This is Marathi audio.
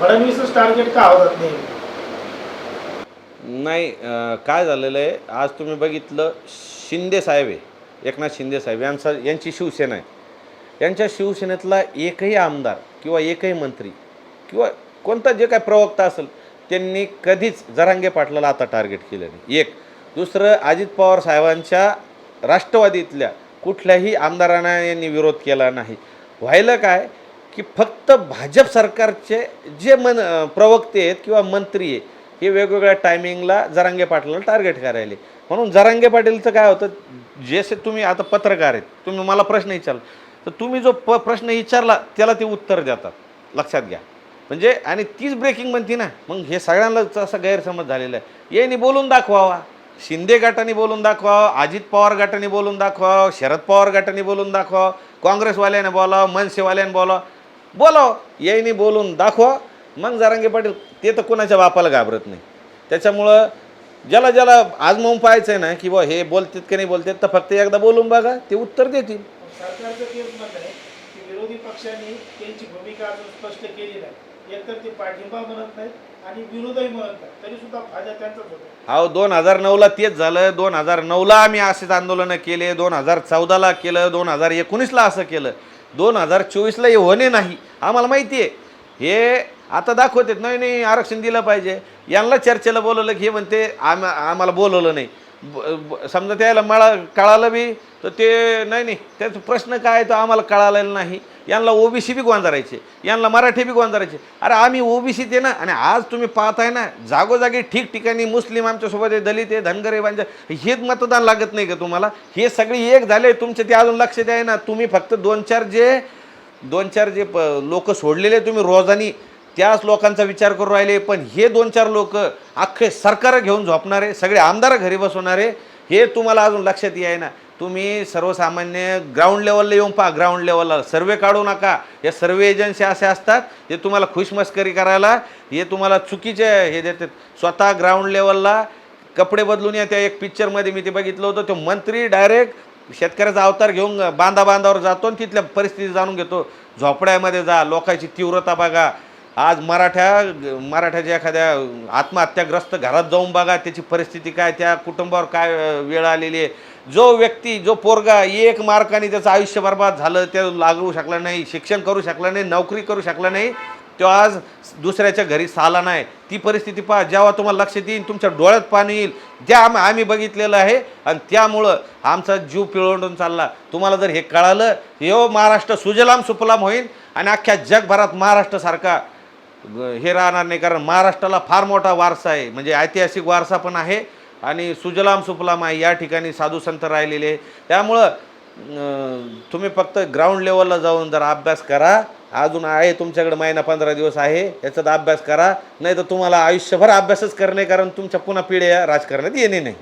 फडणवीसच टार्गेट का आवडत नाही? नाही अं, काय झालेलं आहे? आज तुम्ही बघितलं शिंदे साहेब आहे. एकनाथ शिंदे साहेब यांचा यांची शिवसेना आहे. यांच्या शिवसेनेतला एकही आमदार किंवा एकही मंत्री किंवा कोणता जे काय प्रवक्ता असेल त्यांनी कधीच जरांगे पाटलाला आता टार्गेट केलं नाही. एक. दुसरं अजित पवार साहेबांच्या राष्ट्रवादीतल्या कुठल्याही आमदारांना यांनी विरोध केला नाही. व्हायला काय? की फक्त भाजप सरकारचे जे मन प्रवक्ते आहेत किंवा मंत्री आहे हे वेगवेगळ्या टायमिंगला जरांगे पाटलाला टार्गेट करायले म्हणून जरांगे पाटीलचं काय होतं जसे तुम्ही आता पत्रकार आहेत तुम्ही मला प्रश्न विचारला तर तुम्ही जो प प्रश्न विचारला त्याला ते उत्तर देतात. लक्षात घ्या. म्हणजे आणि तीच ब्रेकिंग म्हणते ना. मग हे सगळ्यांनाच असा गैरसमज झालेला आहे. यांनी बोलून दाखवावा. शिंदे गटाने बोलून दाखवावं अजित पवार गटाने बोलून दाखवावं शरद पवार गटाने बोलून दाखवावं काँग्रेसवाल्याने बोलावं मनसेवाल्याने बोलावं. बोलावं यायनी बोलून दाखवा. मग जारांगे पाटील ते तर कोणाच्या बापाला घाबरत नाही. त्याच्यामुळं ज्याला ज्याला आजमावून पाहायचं आहे ना की बा हे बोलतात की नाही बोलतात तर फक्त एकदा बोलून बघा ते उत्तर देतील. सरकारचं तेच मत आहे की विरोधी पक्षांनी त्यांची भूमिका अजून स्पष्ट केली नाही. एकतर ते पाठिंबा म्हणत नाहीत आणि विरोधही म्हणत नाहीत. तरी सुद्धा फायदा त्यांचाच होतो. अहो दोन हजार नऊला तेच झालं. दोन हजार नऊला आम्ही असेच आंदोलनं केले. दोन हजार चौदाला केलं. दोन हजार एकोणीसला असं केलं. दोन हजार चोवीसला हे होणे नाही. आम्हाला माहिती आहे हे आता दाखवतात. नाही नाही आरक्षण दिलं पाहिजे. यांना चर्चेला बोलवलं की हे म्हणते आम आम्हाला बोलवलं नाही. समजा त्याला मला कळालं बी तर ते नाही नाही त्याचा प्रश्न काय आहे तो आम्हाला कळालेला नाही. यांना ओबीसी बी गोंधारायचे यांना मराठी बी गोंधारायचे अरे आम्ही ओबीसी ते ना आणि आज तुम्ही पाहताय ना जागोजागी ठिकठिकाणी मुस्लिम आमच्यासोबत आहे दलित आहे धनगरीबांच्या हेच मतदान लागत नाही का तुम्हाला? हे सगळे एक झाले तुमचे ते अजून लक्ष द्याय ना. तुम्ही फक्त दोन चार जे दोन चार जे प लोक सोडलेले तुम्ही रोजानी त्याच लोकांचा विचार करून राहिले पण हे दोन चार लोक अख्खे सरकार घेऊन झोपणारे सगळे आमदार घरी बसवणारे हे तुम्हाला अजून लक्षात याय ना तुम्ही सर्वसामान्य ग्राउंड लेवलला येऊन पहा ग्राउंड लेवलला सर्वे काढू नका. या सर्वे एजन्सी असे असतात ते तुम्हाला खुशमस्करी करायला हे तुम्हाला चुकीचे हे देतात. स्वतः ग्राउंड लेवलला कपडे बदलून या त्या एक पिक्चरमध्ये मी ते बघितलं होतं. तो मंत्री डायरेक्ट शेतकऱ्याचा अवतार घेऊन बांधा बांधावर जातो आणि तिथल्या परिस्थिती जाणून घेतो. झोपड्यामध्ये जा लोकांची तीव्रता बघा. आज मराठ्या मराठ्याच्या एखाद्या आत्महत्याग्रस्त घरात जाऊन बघा त्याची परिस्थिती काय त्या कुटुंबावर काय वेळ आलेली आहे. जो व्यक्ती जो पोरगा एक मार्काने त्याचं आयुष्य बर्बाद झालं ते लागू शकला नाही शिक्षण करू शकला नाही नोकरी करू शकला नाही तो आज दुसऱ्याच्या घरी साला नाही. ती परिस्थिती पहा जेव्हा तुम्हाला लक्षात येईल तुमच्या डोळ्यात पाणी येईल. ज्या आम आम्ही बघितलेलं आहे आणि त्यामुळं आमचा जीव पिळवून चालला. तुम्हाला जर हे कळालं हे महाराष्ट्र सुजलाम सुफलाम होईल आणि अख्ख्या जगभरात महाराष्ट्रासारखा हे राहणार नाही कारण महाराष्ट्राला फार मोठा वारसा आहे. म्हणजे ऐतिहासिक वारसा पण आहे आणि सुजलाम सुफलाम आहे या ठिकाणी साधू संत राहिलेले आहे. त्यामुळं तुम्ही फक्त ग्राउंड लेवलला जाऊन जर अभ्यास करा. अजून आहे तुमच्याकडे महिना पंधरा दिवस आहे याचा अभ्यास करा. नाही तर तुम्हाला आयुष्यभर अभ्यासच करणे कारण तुमच्या पुन्हा पिढ्या राजकारणात येणे नाही.